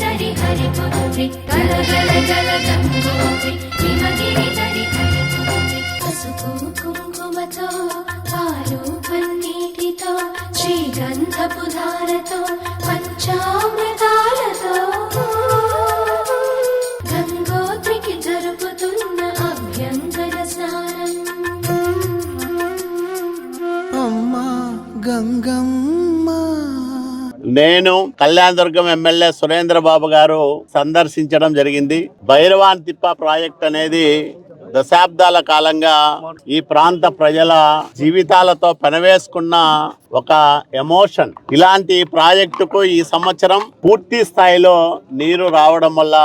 జరి హరి చోచి గల గల జల జంబోచి జీవ జీవి జరి హరి నేను కళ్యాణదుర్గం ఎమ్మెల్యే సురేంద్ర బాబు గారు సందర్శించడం జరిగింది. భైరవాన్ తిప్ప ప్రాజెక్ట్ అనేది దశాబ్దాల కాలంగా ఈ ప్రాంత ప్రజల జీవితాలతో పెనవేసుకున్న ఒక ఎమోషన్. ఇలాంటి ప్రాజెక్టుకు ఈ సంవత్సరం పూర్తి స్థాయిలో నీరు రావడం వల్ల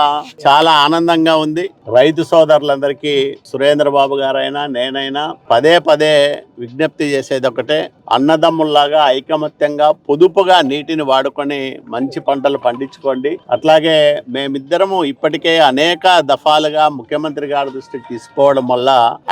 చాలా ఆనందంగా ఉంది. రైతు సోదరులందరికీ సురేంద్ర బాబు గారైనా నేనైనా పదే పదే విజ్ఞప్తి చేసేది ఒకటే అన్నదమ్ముల్లాగా ఐకమత్యంగా పొదుపుగా నీటిని వాడుకొని మంచి పంటలు పండించుకోండి. అట్లాగే మేమిద్దరము ఇప్పటికే అనేక దఫాలుగా ముఖ్యమంత్రి గారి దృష్టికి తీసుకోవడం వల్ల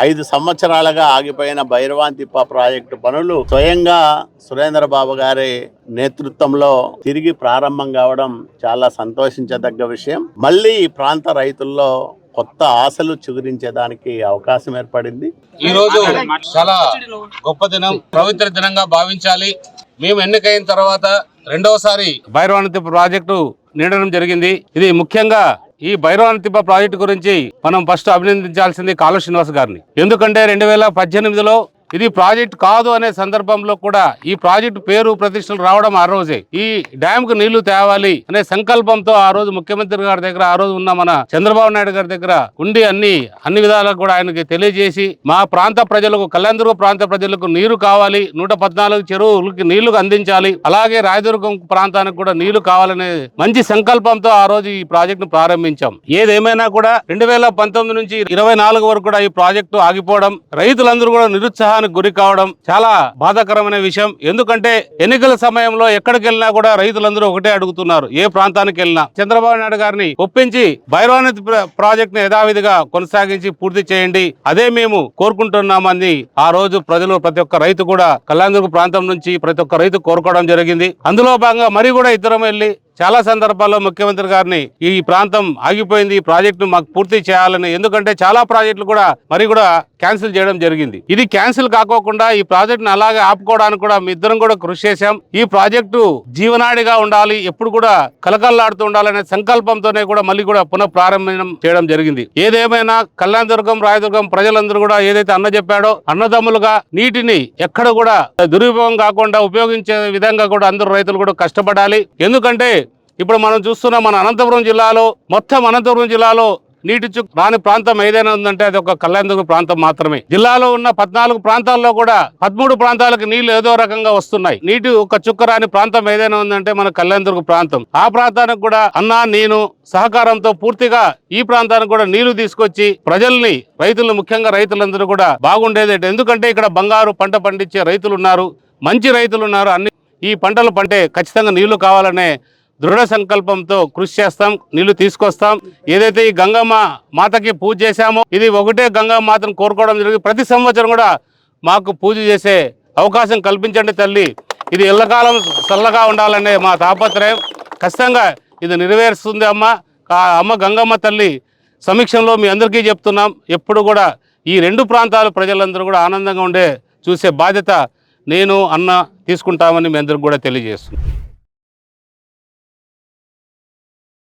ఐదు సంవత్సరాలుగా ఆగిపోయిన భైరవాంతిప్ప ప్రాజెక్టు పనులు స్వయంగా సురేంద్ర బాబు గారి నేతృత్వంలో తిరిగి ప్రారంభం కావడం చాలా సంతోషించదగ్గ విషయం. మళ్ళీ ఈ ప్రాంత రైతుల్లో కొత్త ఆశలు చిగురించేదానికి అవకాశం ఏర్పడింది. ఈ రోజు చాలా గొప్ప దినం పవిత్ర దినంగా భావించాలి. మేము ఎన్నికైన తర్వాత రెండవసారి భైరవానతిప్ప ప్రాజెక్టు నీడడం జరిగింది. ఇది ముఖ్యంగా ఈ భైరవానతిప్ప ప్రాజెక్టు గురించి మనం ఫస్ట్ అభినందించాల్సింది కాలు శ్రీనివాస్ గారిని. ఎందుకంటే రెండు వేల పద్దెనిమిదిలో ఇది ప్రాజెక్ట్ కాదు అనే సందర్భంలో కూడా ఈ ప్రాజెక్టు పేరు ప్రతిష్టలు రావడం ఆ రోజే. ఈ డ్యామ్కు నీళ్ళు తేవాలి అనే సంకల్పంతో ఆ రోజు ముఖ్యమంత్రి గారి దగ్గర ఆ రోజు ఉన్న మన చంద్రబాబు నాయుడు గారి దగ్గర ఉండి అన్ని అన్ని విధాలకు కూడా ఆయనకి తెలియజేసి మా ప్రాంత ప్రజలకు కళ్యాణదుర్గ ప్రాంత ప్రజలకు నీరు కావాలి నూట పద్నాలుగు చెరువులకి నీళ్ళు అందించాలి అలాగే రాయదుర్గం ప్రాంతానికి కూడా నీళ్ళు కావాలనే మంచి సంకల్పంతో ఆ రోజు ఈ ప్రాజెక్టును ప్రారంభించాం. ఏదేమైనా కూడా రెండు వేల పంతొమ్మిది నుంచి ఇరవై నాలుగు వరకు కూడా ఈ ప్రాజెక్టు ఆగిపోవడం రైతులందరూ కూడా నిరుత్సాహానికి గురి కావడం చాలా బాధాకరమైన విషయం. ఎందుకంటే ఎన్నికల సమయంలో ఎక్కడికి వెళ్ళినా కూడా రైతులందరూ ఒకటే అడుగుతున్నారు ఏ ప్రాంతానికి వెళ్ళినా. చంద్రబాబు నాయుడు గారిని ఒప్పించి భైరవానతి ప్రాజెక్ట్ని యథావిధిగా కొనసాగించి పూర్తి చేయండి. అదే మేము కోరుకుంటున్నామని ఆ రోజు ప్రజలు ప్రతి ఒక్క రైతు కూడా కళ్యాణదుర్గ ప్రాంతం నుంచి ప్రతి ఒక్క రైతు కోరుకోవడం జరిగింది. అందులో భాగంగా మరి కూడా ఇద్దరం వెళ్ళి చాలా సందర్భాల్లో ముఖ్యమంత్రి గారిని ఈ ప్రాంతం ఆగిపోయింది ఈ ప్రాజెక్టును మాకు పూర్తి చేయాలని. ఎందుకంటే చాలా ప్రాజెక్టులు కూడా మరి కూడా క్యాన్సిల్ చేయడం జరిగింది. ఇది క్యాన్సిల్ కాకోకుండా ఈ ప్రాజెక్టును అలాగే ఆపుకోవడానికి కూడా మీ ఇద్దరం కూడా కృషి చేశాం. ఈ ప్రాజెక్టు జీవనాడిగా ఉండాలి ఎప్పుడు కూడా కలకల్లాడుతూ ఉండాలనే సంకల్పంతోనే కూడా మళ్ళీ కూడా పునః ప్రారంభం చేయడం జరిగింది. ఏదేమైనా కళ్యాణదుర్గం రాయదుర్గం ప్రజలందరూ కూడా ఏదైతే అన్న చెప్పాడో అన్నదమ్ములుగా నీటిని ఎక్కడ కూడా దురుపయోగం కాకుండా ఉపయోగించే విధంగా కూడా అందరూ రైతులు కూడా కష్టపడాలి. ఎందుకంటే ఇప్పుడు మనం చూస్తున్నాం మన అనంతపురం జిల్లాలో మొత్తం అనంతపురం జిల్లాలో నీటి చుక్క రాని ప్రాంతం ఏదైనా ఉందంటే అది ఒక కళ్యాణదుర్గ ప్రాంతం మాత్రమే. జిల్లాలో ఉన్న పద్నాలుగు ప్రాంతాల్లో కూడా పదమూడు ప్రాంతాలకు నీళ్ళు ఏదో రకంగా వస్తున్నాయి. నీటి ఒక చుక్క రాని ప్రాంతం ఏదైనా ఉందంటే మన కళ్యాణదుర్గ ప్రాంతం. ఆ ప్రాంతానికి కూడా అన్నా నేను సహకారంతో పూర్తిగా ఈ ప్రాంతానికి కూడా నీళ్ళు తీసుకొచ్చి ప్రజల్ని రైతులు ముఖ్యంగా రైతులందరూ కూడా బాగుండేది ఎందుకంటే ఇక్కడ బంగారు పంట పండించే రైతులు ఉన్నారు మంచి రైతులు ఉన్నారు. అన్ని ఈ పంటలు పంటే ఖచ్చితంగా నీళ్ళు కావాలనే దృఢ సంకల్పంతో కృషి చేస్తాం నీళ్ళు తీసుకొస్తాం. ఏదైతే ఈ గంగమ్మ మాతకి పూజ చేశామో ఇది ఒకటే గంగమ్మ మాతను కోరుకోవడం జరిగింది. ప్రతి సంవత్సరం కూడా మాకు పూజ చేసే అవకాశం కల్పించండి తల్లి. ఇది ఎల్లకాలం చల్లగా ఉండాలనే మా తాపత్రయం. ఖచ్చితంగా ఇది నెరవేరుస్తుంది అమ్మ. ఆ అమ్మ గంగమ్మ తల్లి సమీక్షంలో మీ అందరికీ చెప్తున్నాం. ఎప్పుడు కూడా ఈ రెండు ప్రాంతాల ప్రజలందరూ కూడా ఆనందంగా ఉండే చూసే బాధ్యత నేను అన్న తీసుకుంటామని మీ అందరికి కూడా తెలియజేస్తున్నాను